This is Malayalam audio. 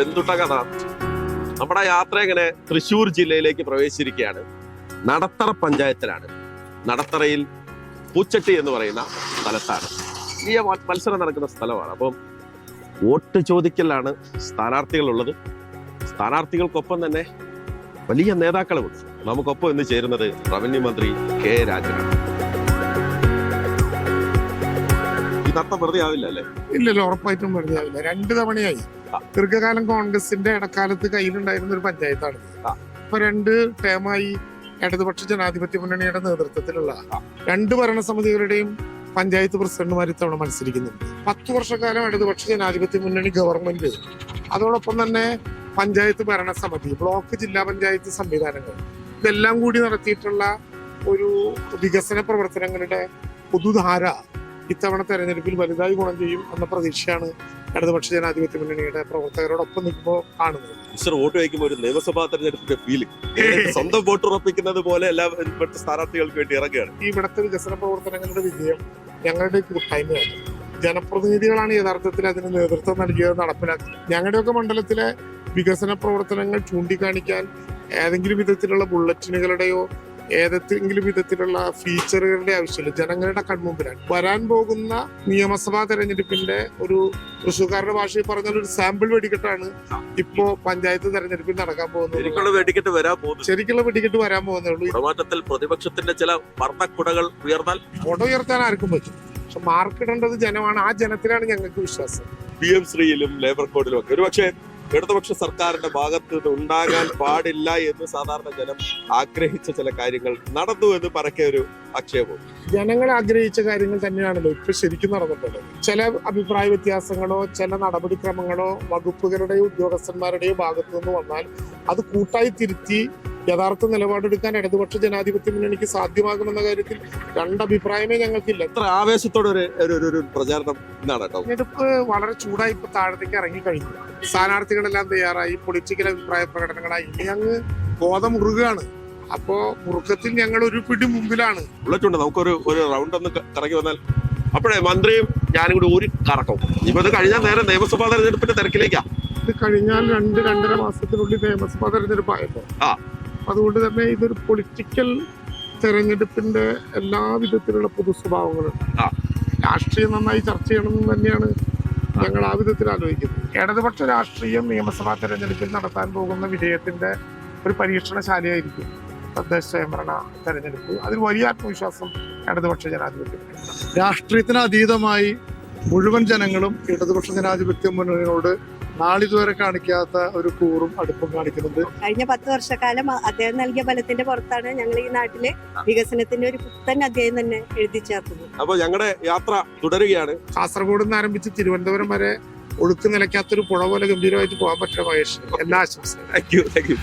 എന്തുട്ട കഥ നമ്മുടെ യാത്ര ഇങ്ങനെ തൃശ്ശൂർ ജില്ലയിലേക്ക് പ്രവേശിച്ചിരിക്കുകയാണ്. നടത്തറ പഞ്ചായത്തിലാണ്. നടത്തറയിൽ പൂച്ചട്ടി എന്ന് പറയുന്ന സ്ഥലത്താണ്. ഈ മത്സരം നടക്കുന്ന സ്ഥലമാണ്. അപ്പം വോട്ട് ചോദിക്കലാണ് സ്ഥാനാർത്ഥികളുള്ളത്. സ്ഥാനാർത്ഥികൾക്കൊപ്പം തന്നെ വലിയ നേതാക്കളുമുണ്ട്. നമുക്കൊപ്പം ഇന്ന് ചേരുന്നത് റവന്യൂ മന്ത്രി കെ രാജനാണ്. നഷ്ടം വെറുതെ ആവില്ല അല്ലേ? ഇല്ലല്ലോ ഉറപ്പായിട്ടും വെറുതെ ആവില്ല. രണ്ട് തവണയായി. ദീർഘകാലം കോൺഗ്രസിന്റെ ഇടക്കാലത്ത് കയ്യിലുണ്ടായിരുന്ന ഒരു പഞ്ചായത്താണ് അപ്പൊ രണ്ട് ടേമായി ഇടതുപക്ഷ ജനാധിപത്യ മുന്നണിയുടെ നേതൃത്വത്തിലുള്ള. രണ്ട് ഭരണസമിതികളുടെയും പഞ്ചായത്ത് പ്രസിഡന്റുമാർ ഇത്തവണ മത്സരിക്കുന്നുണ്ട്. പത്ത് വർഷക്കാലം ഇടതുപക്ഷ ജനാധിപത്യ മുന്നണി ഗവൺമെന്റ് അതോടൊപ്പം തന്നെ പഞ്ചായത്ത് ഭരണസമിതി ബ്ലോക്ക് ജില്ലാ പഞ്ചായത്ത് സംവിധാനങ്ങൾ. ഇതെല്ലാം കൂടി നടത്തിയിട്ടുള്ള ഒരു വികസന പ്രവർത്തനങ്ങളുടെ പുതുധാര ഇത്തവണ തെരഞ്ഞെടുപ്പിൽ വലുതായി ഗുണം ചെയ്യും എന്ന പ്രതീക്ഷയാണ് ഇടതുപക്ഷ ജനാധിപത്യ മുന്നണിയുടെ പ്രവർത്തകരോടൊപ്പം നിൽക്കുമ്പോൾ കാണുന്നത്. മിസ്റ്റർ വോട്ട് വയ്ക്കുമ്പോൾ ഒരു നിയമസഭാ തെരഞ്ഞെടുപ്പിന്റെ ഫീലിംഗ് സ്വന്തം വോട്ട് ഉറപ്പിക്കുന്നത് പോലെ എല്ലാ ഇവിടുത്തെ സ്ഥാനാർത്ഥികൾക്ക് വേണ്ടി ഇറങ്ങുകയാണ്. ഈ ഇവിടുത്തെ വികസന പ്രവർത്തനങ്ങളുടെ വിജയം ഞങ്ങളുടെ കൂട്ടായ്മയാണ്. ജനപ്രതിനിധികളാണ് യഥാർത്ഥത്തിൽ അതിന് നേതൃത്വം നൽകിയത് നടപ്പിലാക്കി. ഞങ്ങളുടെയൊക്കെ മണ്ഡലത്തിലെ വികസന പ്രവർത്തനങ്ങൾ ചൂണ്ടിക്കാണിക്കാൻ ഏതെങ്കിലും വിധത്തിലുള്ള ബുള്ളറ്റിനുകളുടെയോ ഏതെങ്കിലും വിധത്തിലുള്ള ഫീച്ചറുകളുടെ ആവശ്യമില്ല. ജനങ്ങളുടെ കൺമുമ്പിലാണ്. വരാൻ പോകുന്ന നിയമസഭാ തെരഞ്ഞെടുപ്പിന്റെ ഒരു തൃശ്ശൂർക്കാരുടെ ഭാഷയിൽ പറഞ്ഞാൽ ഒരു സാമ്പിൾ വെടിക്കെട്ടാണ് ഇപ്പോ പഞ്ചായത്ത് തെരഞ്ഞെടുപ്പിൽ നടക്കാൻ പോകുന്നത്. ശരിക്കുള്ള വെടിക്കെട്ട് വരാൻ പോകുന്നു. ശരിക്കുള്ള വെടിക്കെട്ട് വരാൻ പോകുന്നേ ഉള്ളൂ. പ്രതിപക്ഷത്തിന്റെ ചില വർണക്കുടകൾ ഉയർന്നാൽ ഉയർത്താൻ ആർക്കും പറ്റും. പക്ഷെ മാർക്കിടേണ്ടത് ജനമാണ്. ആ ജനത്തിലാണ് ഞങ്ങൾക്ക് വിശ്വാസം. പി എം ശ്രീയിലും ലേബർ കോഡിലും ഒക്കെ. ഒരുപക്ഷെ ഇടതുപക്ഷ സർക്കാരിന്റെ ഭാഗത്ത് നിന്ന് ഉണ്ടാകാൻ പാടില്ല എന്ന് സാധാരണ ജനം ആഗ്രഹിച്ച ചില കാര്യങ്ങൾ നടന്നു എന്ന് പരക്കെ ഒരു ആക്ഷേപം. ജനങ്ങൾ ആഗ്രഹിച്ച കാര്യങ്ങൾ തന്നെയാണല്ലോ ഇപ്പൊ ശരിക്കും നടന്നിട്ടുള്ളത്. ചില അഭിപ്രായ വ്യത്യാസങ്ങളോ ചില നടപടിക്രമങ്ങളോ വകുപ്പുകളുടെയോ ഉദ്യോഗസ്ഥന്മാരുടെയോ ഭാഗത്തു നിന്ന് വന്നാൽ അത് കൂട്ടായി തിരുത്തി യഥാർത്ഥ നിലപാടെടുക്കാൻ ഇടതുപക്ഷ ജനാധിപത്യ മുന്നണിക്ക് സാധ്യമാകുമെന്ന കാര്യത്തിൽ രണ്ടഭിപ്രായമേ ഞങ്ങൾക്കില്ല. എത്ര ആവേശത്തോടെ ഒരു ഒരു- പ്രചാരണം ഇന്നാണ് കേട്ടോ. തെരഞ്ഞെടുപ്പ് വളരെ ചൂടായി ഇപ്പൊ താഴത്തേക്ക് ഇറങ്ങി കഴിഞ്ഞു. സ്ഥാനാർത്ഥികളെല്ലാം തയ്യാറായി പൊളിറ്റിക്കൽ അഭിപ്രായ പ്രകടനങ്ങളായി. ഇനി അങ്ങ് ബോധം മുറുകയാണ് അപ്പോ മുറുക്കത്തിൽ ഞങ്ങൾ ഒരു പിടി മുമ്പിലാണ്. ബുള്ളറ്റുണ്ട് നമുക്കൊരു ഒരു റൗണ്ട് ഒന്ന് കറങ്ങി വന്നാൽ അപ്പോഴേ മന്ത്രിയും ഞാനും കൂടി ഒരു കറക്കം. ഇപ്പൊ ഇത് കഴിഞ്ഞാൽ നേരെ നിയമസഭാ തെരഞ്ഞെടുപ്പിന്റെ തിരക്കിലേക്കാ. ഇത് കഴിഞ്ഞാൽ രണ്ട് രണ്ടര മാസത്തിനുള്ളിൽ നിയമസഭാ തെരഞ്ഞെടുപ്പായപ്പോ. ആ. അതുകൊണ്ട് തന്നെ ഇതൊരു പൊളിറ്റിക്കൽ തെരഞ്ഞെടുപ്പിന്റെ എല്ലാ വിധത്തിലുള്ള പൊതു സ്വഭാവങ്ങളുണ്ട് ആ. രാഷ്ട്രീയം നന്നായി ചർച്ച ചെയ്യണമെന്ന് തന്നെയാണ് ഞങ്ങൾ ആ വിധത്തിൽ ആലോചിക്കുന്നത്. ഇടതുപക്ഷ രാഷ്ട്രീയം നിയമസഭാ തെരഞ്ഞെടുപ്പിൽ നടത്താൻ പോകുന്ന വിജയത്തിന്റെ ഒരു പരീക്ഷണശാലയായിരിക്കും തദ്ദേശ സ്വയംഭരണ തെരഞ്ഞെടുപ്പ്. അതിൽ വലിയ ആത്മവിശ്വാസം ഇടതുപക്ഷ ജനാധിപത്യം രാഷ്ട്രീയത്തിന് അതീതമായി മുഴുവൻ ജനങ്ങളും ഇടതുപക്ഷ ജനാധിപത്യ മുന്നണിയോട് നാളിതുവരെ കാണിക്കാത്ത ഒരു കൂറും അടുപ്പും കാണിക്കുന്നത് കഴിഞ്ഞ പത്ത് വർഷക്കാലം അദ്ദേഹം നൽകിയ ബലത്തിന്റെ പുറത്താണ് ഞങ്ങൾ ഈ നാട്ടിലെ വികസനത്തിന്റെ ഒരു പുത്തൻ അദ്ദേഹം തന്നെ എഴുതി ചേർത്തത്. അപ്പോൾ ഞങ്ങളുടെ യാത്ര തുടരുകയാണ്. കാസർഗോഡ് നിന്ന് ആരംഭിച്ച് തിരുവനന്തപുരം വരെ ഒഴുക്ക് നിലയ്ക്കാത്തൊരു പുഴ പോലെ ഗംഭീരമായിട്ട് പോകാൻ പറ്റുന്ന മഹേഷ്. എല്ലാ ആശംസകളും. Thank you thank you